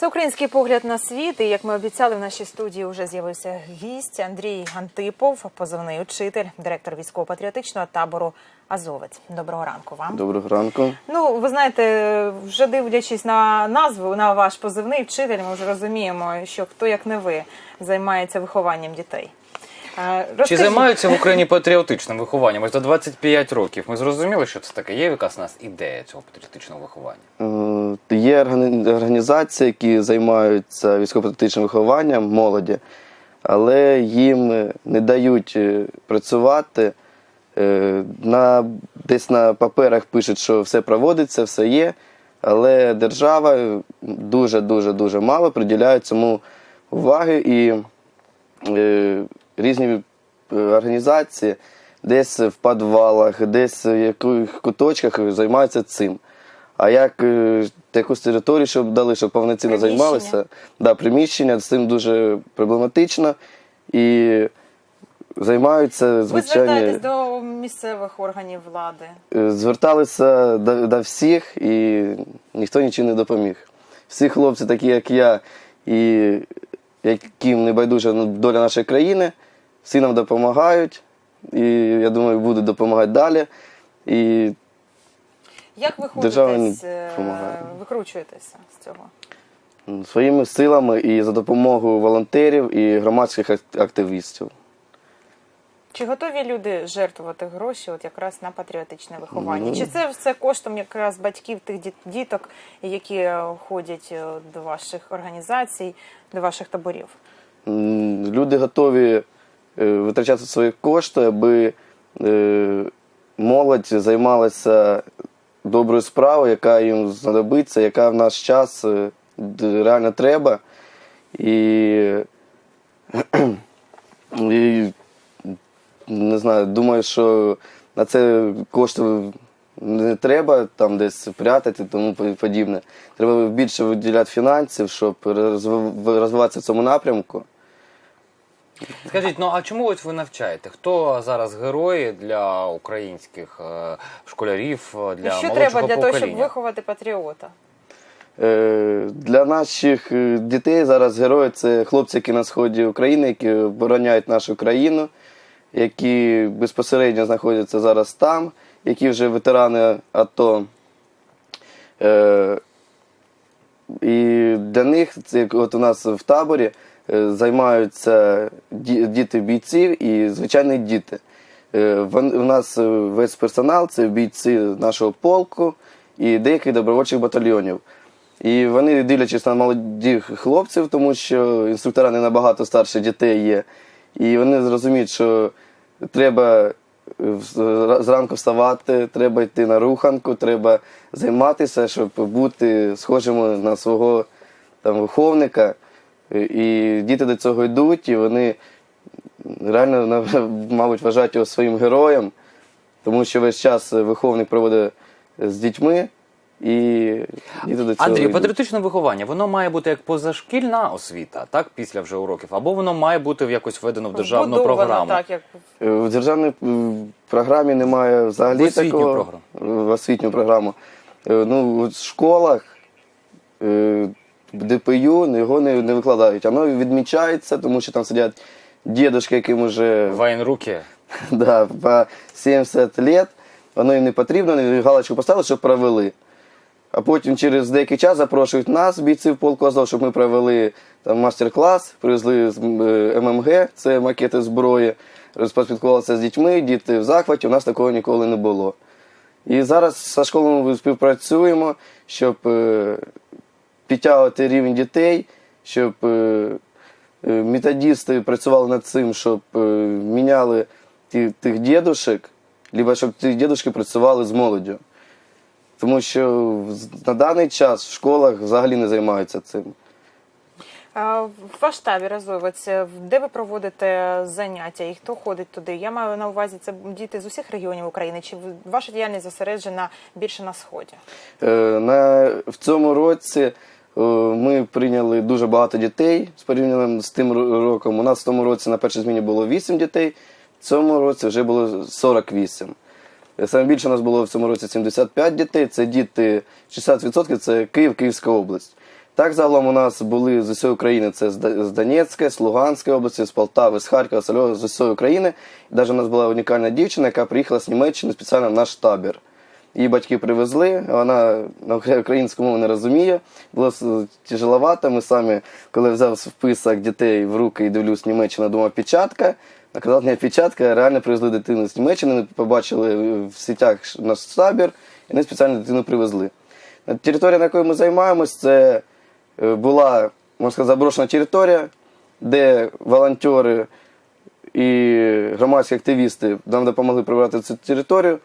Це український погляд на світ. І як ми обіцяли, в нашій студії вже з'явився гість Андрій Антипов, позивний учитель, директор військово-патріотичного табору Азовець. Доброго ранку вам. Доброго ранку. Ну, ви знаєте, вже дивлячись на назву, на ваш позивний вчитель, ми вже розуміємо, що хто як не ви займається вихованням дітей. Е, Чи займаються в Україні патріотичним вихованням? Ось за 25 років ми зрозуміли, що це таке. Є якась у нас ідея цього патріотичного виховання? Е, Є організації, які займаються військово-патріотичним вихованням молоді, але їм не дають е, працювати. Е, На, десь на паперах пишуть, що все проводиться, все є, але держава дуже-дуже дуже мало приділяє цьому уваги і е, різні е, організації десь в підвалах, десь в яких куточках займаються цим. А як е, якусь територію, щоб дали, щоб повноцінно Приміщення. займалися, да, приміщення з цим дуже проблематично і займаються Ви звичайно. звертаєтесь до місцевих органів влади. Е, Зверталися до, до всіх і ніхто нічим не допоміг. Всі хлопці, такі як я, і яким не байдужа доля нашої країни, всі нам допомагають. І я думаю, будуть допомагати далі. І Як ви Держава не ходитесь, е, допомагає. викручуєтеся з цього? своїми силами і за допомогою волонтерів і громадських ак- активістів. Чи готові люди жертвувати гроші от якраз на патріотичне виховання? Ну. Чи це все коштом якраз батьків тих діт- діток, які е, ходять е, до ваших організацій, до ваших таборів? М, Люди готові витрачати свої кошти, аби е, молодь займалася доброю справою, яка їм знадобиться, яка в наш час е, реально треба. І, і не знаю, думаю, що на це кошти не треба там десь прятати, тому подібне. Треба більше виділяти фінансів, щоб розви- розвиватися в цьому напрямку. Скажіть, ну а чому ось ви навчаєте? Хто зараз герої для українських е, школярів, е, для що молодшого треба для того, щоб покоління? виховати патріота? Е, Для наших е, дітей зараз герої це хлопці, які на сході України, які обороняють нашу країну, які безпосередньо знаходяться зараз там, які вже ветерани АТО. Е, І для них, це як от у нас в таборі, займаються діти бійців і звичайні діти. Е, У нас е, весь персонал це бійці нашого полку і деяких добровольчих батальйонів. І вони, дивлячись на молодих хлопців, тому що інструктора не набагато старше дітей є, і вони зрозуміють, що треба е, зранку вставати, треба йти на руханку, треба займатися, щоб бути схожими на свого там, виховника. І діти до цього йдуть, і вони реально, мабуть, вважають його своїм героєм, тому що весь час виховник проводить з дітьми, і діти до цього Андрій, йдуть. патріотичне виховання, воно має бути як позашкільна освіта, так, після вже уроків, або воно має бути якось введено в державну Вбудовано програму. так, як В державній програмі немає взагалі В освітню такого програму. в освітню програму. Е, Ну, в школах е, ДПЮ його не, не викладають. Воно відмічається, тому що там сидять дідушки, яким уже Вайнруки. да, по 70 лет, воно їм не потрібно, вони галочку поставили, щоб провели. А потім через деякий час запрошують нас, бійців полку Азов, щоб ми провели там мастер-клас, привезли з е, ММГ, це макети зброї, поспілкувалися з дітьми, діти в захваті, у нас такого ніколи не було. І зараз зі школами ми співпрацюємо, щоб е, підтягувати рівень дітей, щоб е, е, методисти працювали над цим, щоб е, міняли тих дідушек, либо щоб ті дідушки працювали з молоддю. Тому що на даний час в школах взагалі не займаються цим. А, Ваш табір Азовець, е, де ви проводите заняття і хто ходить туди? Я маю на увазі це діти з усіх регіонів України, чи ваша діяльність зосереджена більше на сході? На, в цьому році ми прийняли дуже багато дітей з порівняно з тим роком. У нас в тому році на першій зміні було 8 дітей, в цьому році вже було 48. Е, Саме більше у нас було в цьому році 75 дітей. Це діти 60% це Київ, Київська область. Так, загалом у нас були з усієї України, це з Донецька, з Луганської області, з Полтави, з Харкова, з Львова, з усієї України. І навіть у нас була унікальна дівчина, яка приїхала з Німеччини спеціально в наш табір. Її батьки привезли, вона на українську мову не розуміє. Було тяжеловато. Ми самі, коли взяв список дітей в руки і дивлюсь Німеччина, думав, печатка. Наказав, не печатка, реально привезли дитину з Німеччини, ми побачили в сітях наш табір, і вони спеціально дитину привезли. Територія, на якій ми займаємось, це е, була, можна сказати, заброшена територія, де волонтери і громадські активісти нам допомогли прибрати цю територію.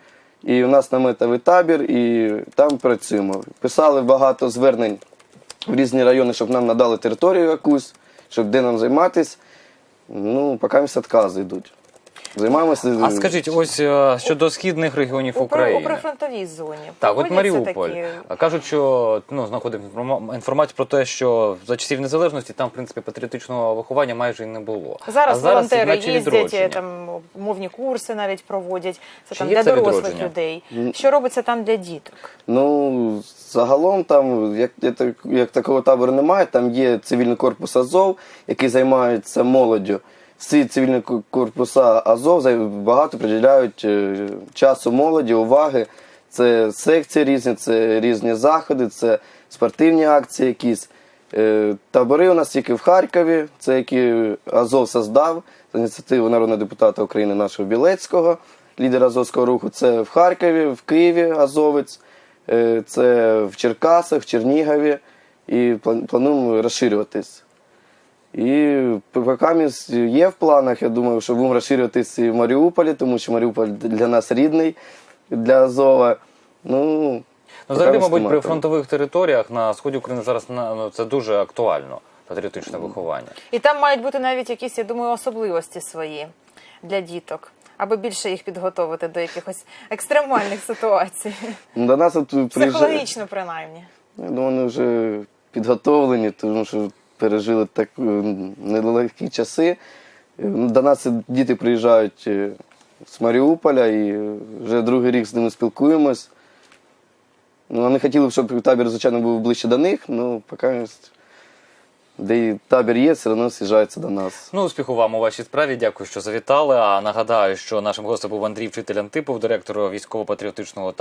І у нас наметовий табір, і там працюємо. Писали багато звернень в різні райони, щоб нам надали територію якусь, щоб де нам займатися. Ну, поки відкази йдуть. Займаємося. А скажіть, ось е, щодо східних регіонів У, при- у України. прифронтовій зоні. Так, от проводяться Маріуполь. такі- Кажуть, що ну знаходимо інформа- інформацію про те, що за часів незалежності там, в принципі, патріотичного виховання майже і не було. Зараз, а зараз волонтери наче їздять, відродження. там мовні курси навіть проводять. Це Чи там є для це дорослих відродження? людей. Що робиться там для діток? Ну, загалом там, як, як, так- як такого табору немає, там є цивільний корпус Азов, який займається молоддю. Всі цивільні ко- корпуса Азов багато приділяють е, часу молоді, уваги. Це секції різні, це різні заходи, це спортивні акції якісь. Е, Табори у нас тільки в Харкові, це які Азов создав за ініціативу народного депутата України нашого Білецького, лідера Азовського руху. Це в Харкові, в Києві Азовець, е, це в Черкасах, в Чернігові. І плануємо розширюватись. І поки є в планах, я думаю, що будемо розширюватись і в Маріуполі, тому що Маріуполь для нас рідний, для Азова. Ну, Ну, взагалі, мабуть, при фронтових територіях на сході України зараз ну, це дуже актуально. Патріотичне виховання. І там мають бути навіть якісь, я думаю, особливості свої для діток, аби більше їх підготовити до якихось екстремальних ситуацій. Ну, До нас тут приїжджає. Психологічно, принаймні. Я думаю, вони вже підготовлені, тому що пережили так е, нелегкі часи. Е, ну, До нас діти приїжджають е, з Маріуполя і вже другий рік з ними спілкуємось. Ну, вони хотіли б, щоб табір, звичайно, був ближче до них, ну, поки де табір є, все одно з'їжджаються до нас. Ну, успіху вам у вашій справі. Дякую, що завітали. А нагадаю, що нашим гостем був Андрій Вчитель Антипов, директор військово-патріотичного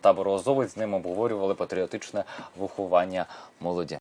табору Азовець. З ним обговорювали патріотичне виховання молоді.